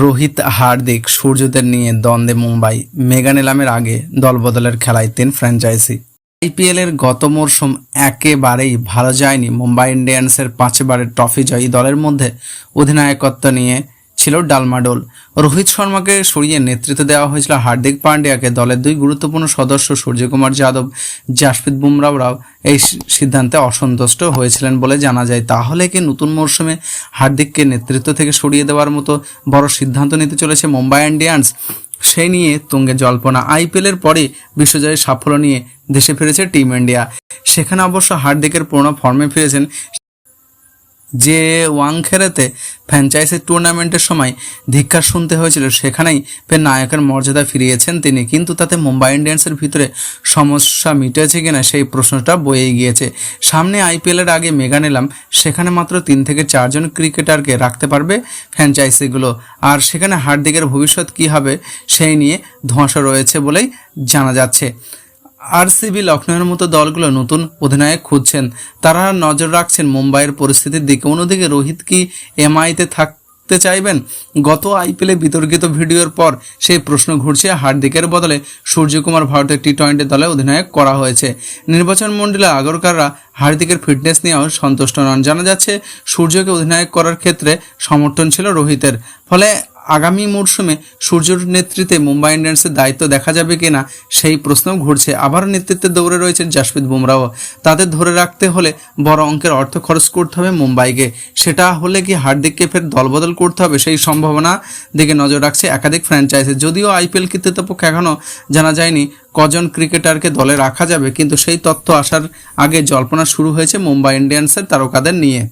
রোহিত, হার্দিক, সূর্যদের নিয়ে দ্বন্দ্বে মুম্বাই। মেগা নিলামের আগে দলবদলের খেলায় তিন ফ্র্যাঞ্চাইজি। আইপিএলের গত মরশুম একেবারেই ভালো যায়নি মুম্বাই ইন্ডিয়ান্সের পাঁচবারের ট্রফি জয়ী দলের মধ্যে। অধিনায়কত্ব নিয়ে ছিল ডালমাডোল। রোহিত শর্মাকে সরিয়ে নেতৃত্ব দেওয়া হয়েছিল হার্দিক পান্ডিয়াকে। দলের দুই গুরুত্বপূর্ণ সদস্য সূর্যকুমার যাদব, জাসপ্রীত বুমরাওরাও এই সিদ্ধান্তে অসন্তুষ্ট হয়েছিলেন বলে জানা যায়। তাহলে কি নতুন মরশুমে হার্দিককে নেতৃত্ব থেকে সরিয়ে দেওয়ার মতো বড় সিদ্ধান্ত নিতে চলেছে মুম্বাই ইন্ডিয়ান্স? সেই নিয়ে তুঙ্গে জল্পনা। আইপিএলের পরে বিশ্বজয়ের সাফল্য নিয়ে দেশে ফিরেছে টিম ইন্ডিয়া। সেখানে অবশ্য হার্দিকের পুরোনো ফর্মে ফিরেছেন যে ওয়াংখেড়েতে ফ্র্যাঞ্চাইজি টুর্নামেন্টের সময় ধিক্কার শুনতে হয়েছিল, সেখানেই ফের নায়কের মর্যাদা ফিরিয়েছেন তিনি। কিন্তু তাতে মুম্বাই ইন্ডিয়ান্সের ভিতরে সমস্যা মিটেছে কিনা সেই প্রশ্নটা বয়েই গিয়েছে। সামনে আইপিএলের আগে মেগা নিলাম, সেখানে মাত্র তিন থেকে চারজন ক্রিকেটারকে রাখতে পারবে ফ্র্যাঞ্চাইজিগুলো। আর সেখানে হার্দিকের ভবিষ্যৎ কী হবে, সেই নিয়ে ধোঁয়াশা রয়েছে বলেই জানা যাচ্ছে। আরসিবি লখনৌয়ের মতো দলগুলো নতুন অধিনায়ক খুঁজছেন। তারা নজর রাখছেন মুম্বাইয়ের পরিস্থিতির দিকে। অন্যদিকে রোহিত কি এমআইতে থাকতে চাইবেন? গত আইপিএলে বিতর্কিত ভিডিওর পর সেই প্রশ্ন ঘুরছে হার্দিকের বদলে। সূর্যকুমার ভারতের টি টোয়েন্টি দলে অধিনায়ক করা হয়েছে। নির্বাচন মণ্ডলে আগরকাররা হার্দিকের ফিটনেস নিয়েও সন্তুষ্ট নন। জানা যাচ্ছে, সূর্যকে অধিনায়ক করার ক্ষেত্রে সমর্থন ছিল রোহিতের। ফলে আগামী মরশুমে সূর্যর নেতৃত্বে মুম্বাই ইন্ডিয়ান্সের দায়িত্ব দেখা যাবে কিনা সেই প্রশ্ন ঘুরছে। আবার নেতৃত্বে দৌড়ে রয়েছেন জাসপ্রীত বুমরাও তাদের ধরে রাখতে হলে বড় অঙ্কের অর্থ খরচ করতে হবে মুম্বাইকে। সেটা হলে কি হার্দিককে ফের দলবদল করতে হবে সেই সম্ভাবনা দিকে নজর রাখছে একাধিক ফ্র্যাঞ্চাইজি যদিও আইপিএল কর্তৃপক্ষ এখনও জানা যায়নি কজন ক্রিকেটারকে দলে রাখা যাবে, কিন্তু সেই তথ্য আসার আগে জল্পনা শুরু হয়েছে মুম্বাই ইন্ডিয়ান্সের তারকাদের নিয়ে।